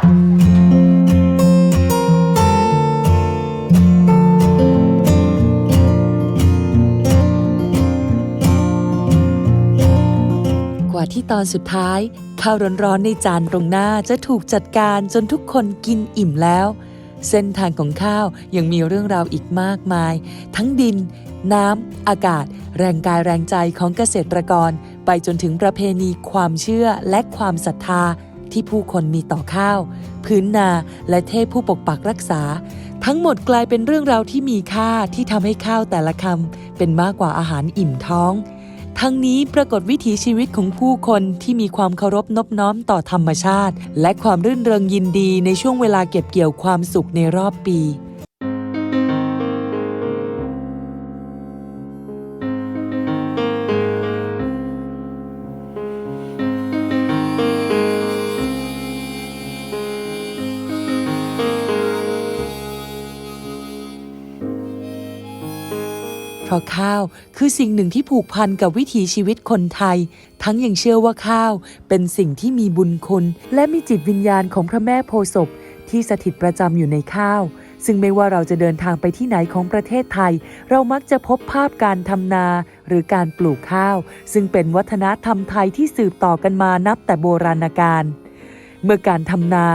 ว่าที่ตอนสุดท้าย ข้าวร้อนๆในจานตรงหน้าจะถูกจัดการจนทุกคนกินอิ่มแล้ว เส้นทางของข้าวยังมีเรื่องราวอีกมากมาย ทั้งดิน น้ำอากาศ แรงกายแรงใจของเกษตรกร ไปจนถึงประเพณีความเชื่อและความศรัทธา ที่ผู้คนมีต่อข้าว พื้นนาและเทพผู้ปกปักรักษา ทั้งหมดกลายเป็นเรื่องราวที่มีค่าที่ทำให้ข้าวแต่ละคำเป็นมากกว่าอาหารอิ่มท้อง ทั้งนี้ปรากฏวิถีชีวิตของผู้คนที่มีความเคารพนบน้อมต่อธรรมชาติ และความรื่นเริงยินดีในช่วงเวลาเก็บเกี่ยวความสุขในรอบปี เพราะข้าวคือสิ่งหนึ่งที่ผูกพันกับวิถีชีวิตคนไทย ทั้งยังเชื่อว่าข้าวเป็นสิ่งที่มีบุญคุณ และมีจิตวิญญาณของพระแม่โพศพที่สถิตประจำอยู่ในข้าว ซึ่งไม่ว่าเราจะเดินทางไปที่ไหนของประเทศไทย เรามักจะพบภาพการทำนาหรือการปลูกข้าว ซึ่งเป็นวัฒนธรรมไทยที่สืบต่อกันมานับแต่โบราณกาลเมื่อการทำนา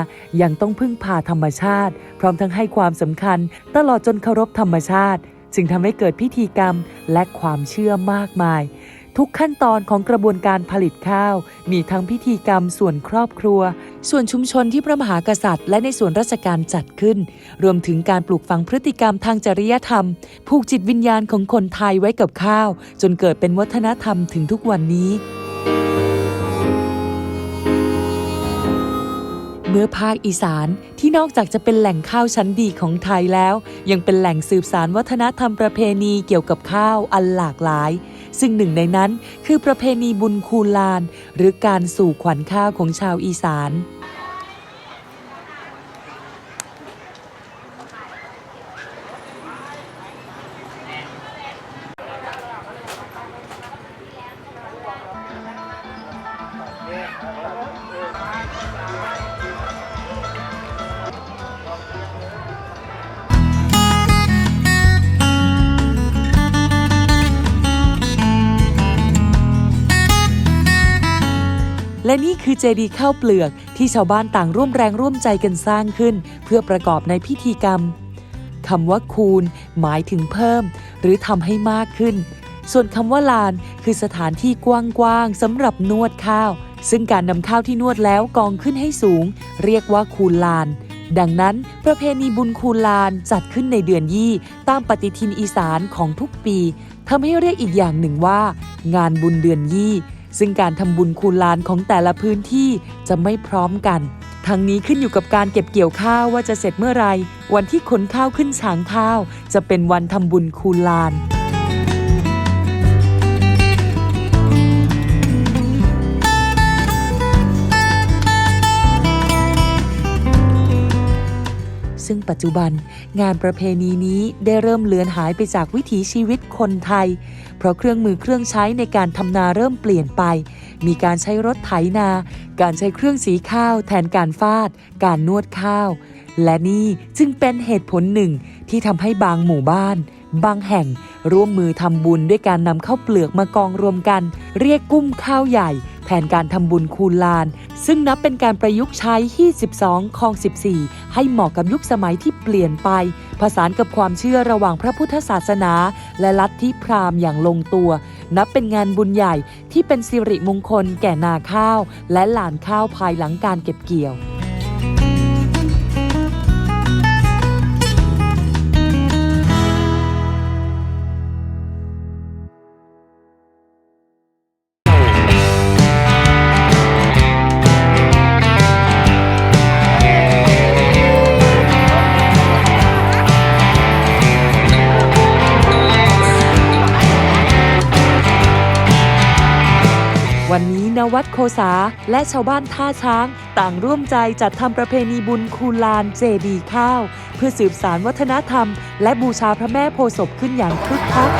ยังต้องพึ่งพาธรรมชาติ พร้อมทั้งให้ความสำคัญ ตลอดจนเคารพธรรมชาติ จึงทำให้เกิดพิธีกรรมและความเชื่อมากมาย ทุกขั้นตอนของกระบวนการผลิตข้าว มีทั้งพิธีกรรมส่วนครอบครัว ส่วนชุมชนที่พระมหากษัตริย์ และในส่วนราชการจัดขึ้น รวมถึงการปลูกฝังพฤติกรรมทางจริยธรรม ผูกจิตวิญญาณของคนไทยไว้กับข้าว จนเกิดเป็นวัฒนธรรมถึงทุกวันนี้ เมื่อภาคอีสานที่นอกจากจะเป็นแหล่งข้าวชั้นดีของไทยแล้ว ยังเป็นแหล่งสืบสารวัฒนธรรมประเพณีเกี่ยวกับข้าวอันหลากหลาย ซึ่งหนึ่งในนั้นคือประเพณีบุญคูลาน หรือการสู่ขวัญข้าวของชาวอีสาน และนี่คือเจดีย์ข้าวเปลือกที่ชาวบ้านต่างร่วมแรงร่วมใจกันสร้างขึ้น เพื่อประกอบในพิธีกรรมคำว่าคูณ หมายถึงเพิ่ม หรือทำให้มากขึ้น ส่วนคำว่าลานคือสถานที่กว้างๆสำหรับนวดข้าว ซึ่งการนำข้าวที่นวดแล้วกองขึ้นให้สูง เรียกว่าคูณลาน ดังนั้นประเพณีบุญคูลานจัดขึ้นในเดือนยี่ ตามปฏิทินอีสานของทุกปีทำให้เรียกอีกอย่างหนึ่งว่า งานบุญเดือนยี่ ซึ่งการทำบุญคูณลานของแต่ละพื้นที่จะไม่พร้อมกัน ทั้งนี้ขึ้นอยู่กับการเก็บเกี่ยวข้าวว่าจะเสร็จเมื่อไหรวันที่ขนข้าวขึ้นฉางข้าว จะเป็นวันทำบุญคูณลาน ซึ่งปัจจุบันงานประเพณีนี้ได้เริ่มเลือนหายไปจากวิถีชีวิตคนไทย เพราะเครื่องมือเครื่องใช้ในการทำนาเริ่มเปลี่ยนไป มีการใช้รถไถนา การใช้เครื่องสีข้าว แทนการฟาด การนวดข้าว และนี่จึงเป็นเหตุผลหนึ่งที่ทำให้บางหมู่บ้าน บางแห่งร่วมมือทำบุญด้วยการนำข้าวเปลือกมากองรวมกัน เรียกกุ้มข้าวใหญ่ แทนการทำบุญคูณลาน ซึ่งนับเป็นการประยุกต์ใช้ที่12คอง 14 ให้เหมาะกับยุคสมัยที่เปลี่ยนไป ผสานกับความเชื่อระหว่างพระพุทธศาสนา และลัทธิพราหมณ์อย่างลงตัว นับเป็นงานบุญใหญ่ที่เป็นสิริมงคลแก่นาข้าว และหลานข้าวภายหลังการเก็บเกี่ยว วันนี้นวัดโคสาและชาวบ้านท่าช้าง ต่างร่วมใจจัดทำประเพณีบุญคูลานเจดีข้าว เพื่อสืบสารวัฒนธรรม และบูชาพระแม่โพศพขึ้นอย่างคึกคัก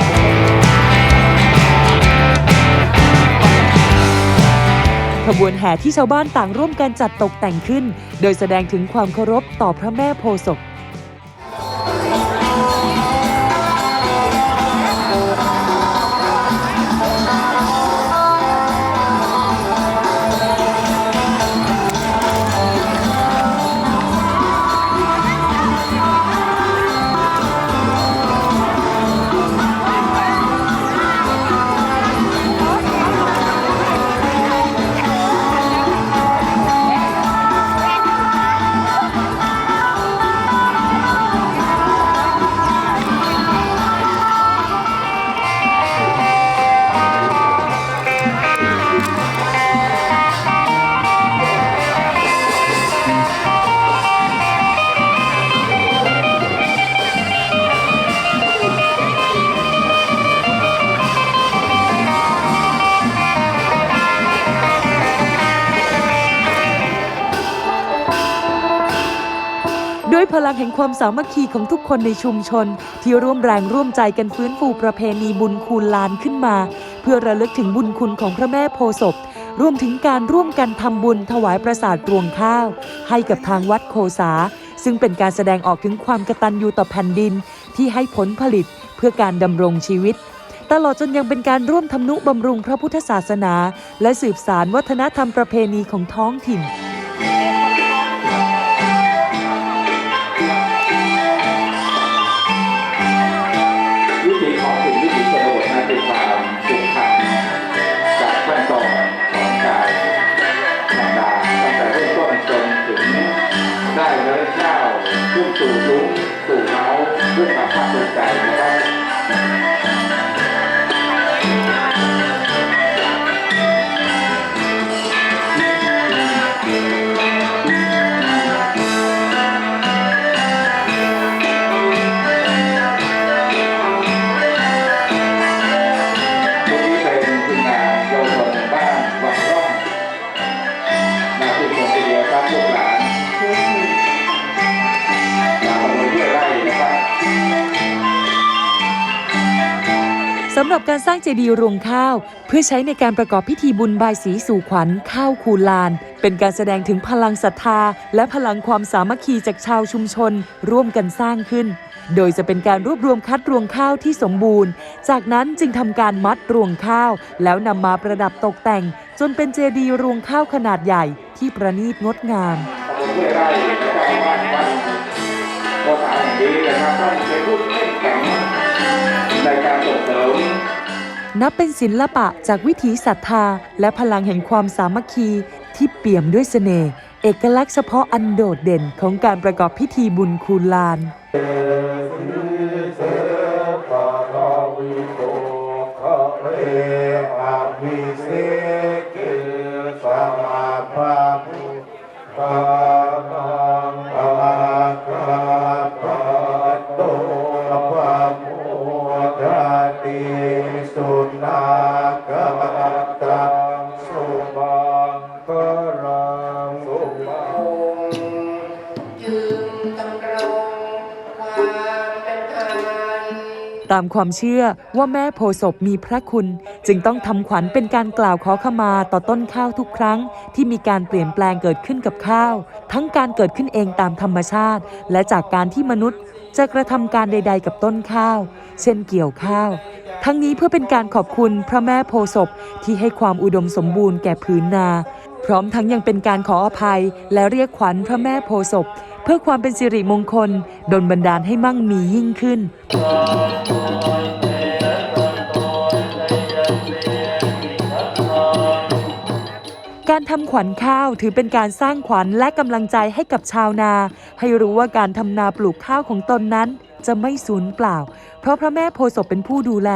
ขบวนแห่ที่ชาวบ้านต่างร่วมกันจัดตกแต่งขึ้น โดยแสดงถึงความเคารพต่อพระแม่โพศพ ห่งความสามัคคีของทุกคนในชุมชน ที่ร่วมแรงร่วมใจกันฟื้นฟูประเพณีบุญคูณลานขึ้นมา เพื่อระลึกถึงบุญคุณของพระแม่โพศพรวมถึงการร่วมกันทำบุญถวายประสาทรวงข้าว ให้กับทางวัดโคสา ซึ่งเป็นการแสดงออกถึงความกตัญญูต่อแผ่นดิน ที่ให้ผลผลิตเพื่อการดำรงชีวิต ตลอดจนยังเป็นการร่วมทำนุบำรุงพระพุทธศาสนา และสืบสารวัฒนธรรมประเพณีของท้องถิ่น เจดีย์รวงข้าว เพื่อใช้ในการประกอบพิธีบุญบายสีสู่ขวัญข้าวคูลาน เป็นการแสดงถึงพลังศรัทธา และพลังความสามัคคีจากชาวชุมชน ร่วมกันสร้างขึ้น โดยจะเป็นการรวบรวมคัดรวงข้าวที่สมบูรณ์ จากนั้นจึงทำการมัดรวงข้าว แล้วนำมาประดับตกแต่ง จนเป็นเจดีย์รวงข้าวขนาดใหญ่ที่ประณีตงดงามขโมยเพื่อไร่และชาวบ้าแห่งนี้นะครับต้องเป็นผู้เข้มแข็งในการส่งเสริม นับเป็นศิลปะจากวิถีศรัทธา และพลังแห่งความสามัคคีที่เปี่ยมด้วยเสน่ห์เอกลักษณ์เฉพาะอันโดดเด่นของการประกอบพิธีบุญคูลาน ตามความเชื่อว่าแม่โพศพมีพระคุณ จึงต้องทำขวัญเป็นการกล่าวขอขมาต่อต้นข้าวทุกครั้ง ที่มีการเปลี่ยนแปลงเกิดขึ้นกับข้าว ทั้งการเกิดขึ้นเองตามธรรมชาติ และจากการที่มนุษย์ จะกระทำการใด ๆ กับต้นข้าว เช่นเกี่ยวข้าว ทั้งนี้เพื่อเป็นการขอบคุณพระแม่โพศพที่ให้ความอุดมสมบูรณ์แก่พื้นนา พร้อมทั้งยังเป็นการขออภัยและเรียกขวัญพระแม่โพศพ เพื่อความเป็นสิริมงคลดลบันดาลให้มั่งมียิ่งขึ้น การทำขวัญข้าวถือเป็นการสร้างขวัญและกำลังใจให้กับชาวนา ให้รู้ว่าการทำนาปลูกข้าวของตนนั้น จะไม่สูญเปล่า เพราะพระแม่โพธิ์ศพเป็นผู้ดูแล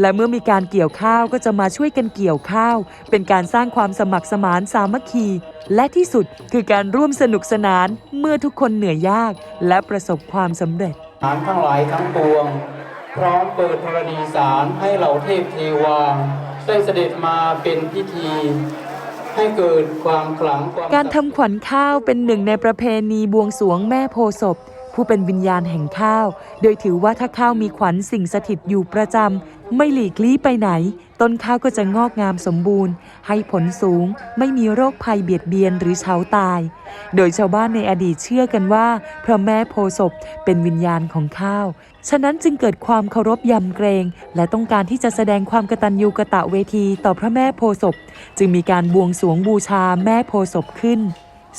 และเมื่อมีการเกี่ยวข้าวก็จะมาช่วยกันเกี่ยวข้าว เป็นการสร้างความสมัครสมานสามัคคี และที่สุดคือการร่วมสนุกสนานเมื่อทุกคนเหนื่อยยากและประสบความสำเร็จฐานทั้งหลายทั้งปวง พร้อมเปิดธรณีสารให้เหล่าเทพเทวาได้เสด็จมาเป็นพิธีให้เกิดความขลังความการทำขวัญข้าวเป็นหนึ่งในประเพณีบวงสรวงแม่โพธิ์ศพ ผู้เป็นวิญญาณแห่งข้าว โดยถือว่าถ้าข้าวมีขวัญสิ่งสถิตอยู่ประจำ ไม่หลีกลี้ไปไหน ต้นข้าวก็จะงอกงามสมบูรณ์ ให้ผลสูง ไม่มีโรคภัยเบียดเบียนหรือเฉาตาย โดยชาวบ้านในอดีตเชื่อกันว่า พระแม่โพศพเป็นวิญญาณของข้าว ฉะนั้นจึงเกิดความเคารพยำเกรง และต้องการที่จะแสดงความกตัญญูกะตะเวทีต่อพระแม่โพศพ จึงมีการบวงสรวงบูชาแม่โพศพขึ้น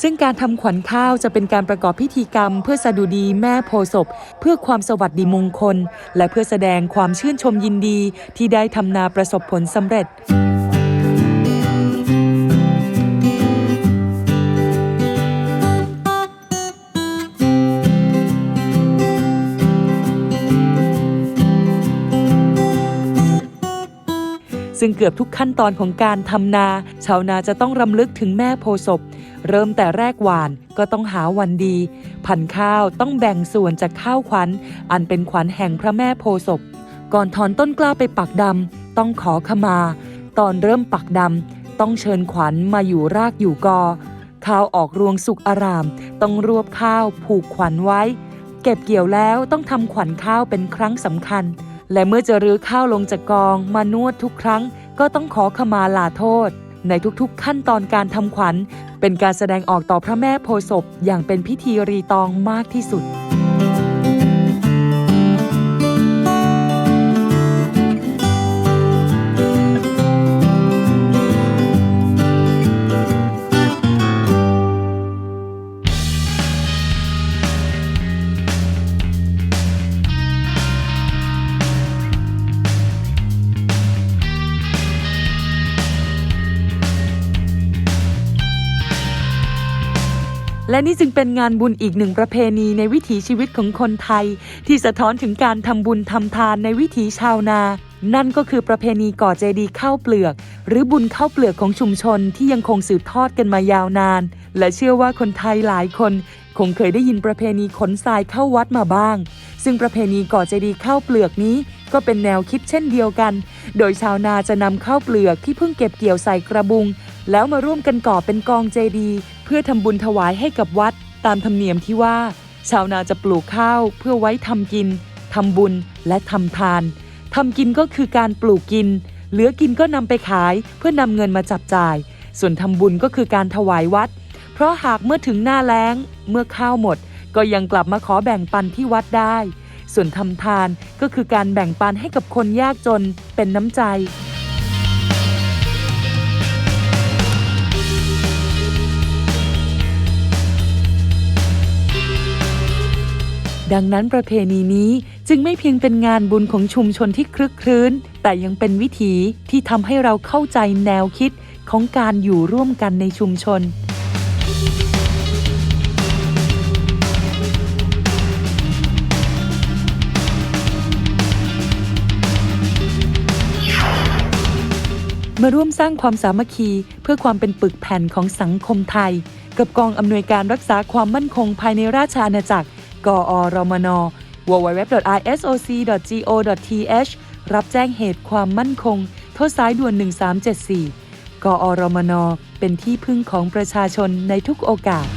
ซึ่งการทำขวัญข้าวจะเป็นการประกอบพิธีกรรม เพื่อสดุดีแม่โพศพ เพื่อความสวัสดิมงคล และเพื่อแสดงความชื่นชมยินดีที่ได้ทำนาประสบผลสำเร็จซึ่งเกือบทุกขั้นตอนของการทำนา ชาวนาจะต้องรำลึกถึงแม่โพศพ เริ่มแต่แรกหวานก็ต้องหาวันดี พันข้าวต้องแบ่งส่วนจากข้าวขวัญ อันเป็นขวัญแห่งพระแม่โพศพ ก่อนถอนต้นกล้าไปปักดำต้องขอขมา ตอนเริ่มปักดำต้องเชิญขวัญมาอยู่รากอยู่กอ ข้าวออกรวงสุกอาราม ต้องรวบข้าวผูกขวัญไว้ เก็บเกี่ยวแล้วต้องทำขวัญข้าวเป็นครั้งสำคัญ และเมื่อจะรื้อข้าวลงจากกองมานวดทุกครั้งก็ต้องขอขมาลาโทษ ในทุกๆ ขั้นตอนการทำขวัญ เป็นการแสดงออกต่อพระแม่โพศพอย่างเป็นพิธีรีตองมากที่สุด และนี่จึงเป็นงานบุญอีกหนึ่งประเพณีในวิถีชีวิตของคนไทย ที่สะท้อนถึงการทำบุญทำทานในวิถีชาวนา นั่นก็คือประเพณีก่อเจดีย์ข้าวเปลือก หรือบุญข้าวเปลือกของชุมชนที่ยังคงสืบทอดกันมายาวนาน และเชื่อว่าคนไทยหลายคน คงเคยได้ยินประเพณีขนทรายเข้าวัดมาบ้าง ซึ่งประเพณีก่อเจดีย์ข้าวเปลือกนี้ก็เป็นแนวคิดเช่นเดียวกัน โดยชาวนาจะนำข้าวเปลือกที่เพิ่งเก็บเกี่ยวใส่กระบุง แล้วมาร่วมกันก่อเป็นกองเจดีย์ พื่อทำบุญถวายให้กับวัด ตามธรรมเนียมที่ว่า ชาวนาจะปลูกข้าวเพื่อไว้ทำกินทำบุญและทำทานทำกินก็คือการปลูกกิน เหลือกินก็นำไปขายเพื่อนำเงินมาจับจ่าย ส่วนทำบุญก็คือการถวายวัด เพราะหากเมื่อถึงหน้าแล้ง เมื่อข้าวหมด ก็ยังกลับมาขอแบ่งปันที่วัดได้ ส่วนทำทานก็คือการแบ่งปันให้กับคนยากจนเป็นน้ำใจ ดังนั้นประเพณีนี้จึงไม่เพียงเป็นงานบุญของชุมชนที่คลึกครื้น แต่ยังเป็นวิถีที่ทำให้เราเข้าใจแนวคิดของการอยู่ร่วมกันในชุมชน มาร่วมสร้างความสามัคคีเพื่อความเป็นปึกแผ่นของสังคมไทย กับกองอำนวยการรักษาความมั่นคงภายในราชอาณาจักร กอรมน www.isoc.go.th รับแจ้งเหตุความมั่นคง โทรสายด่วน 1374 กอรมน เป็นที่พึ่งของประชาชนในทุกโอกาส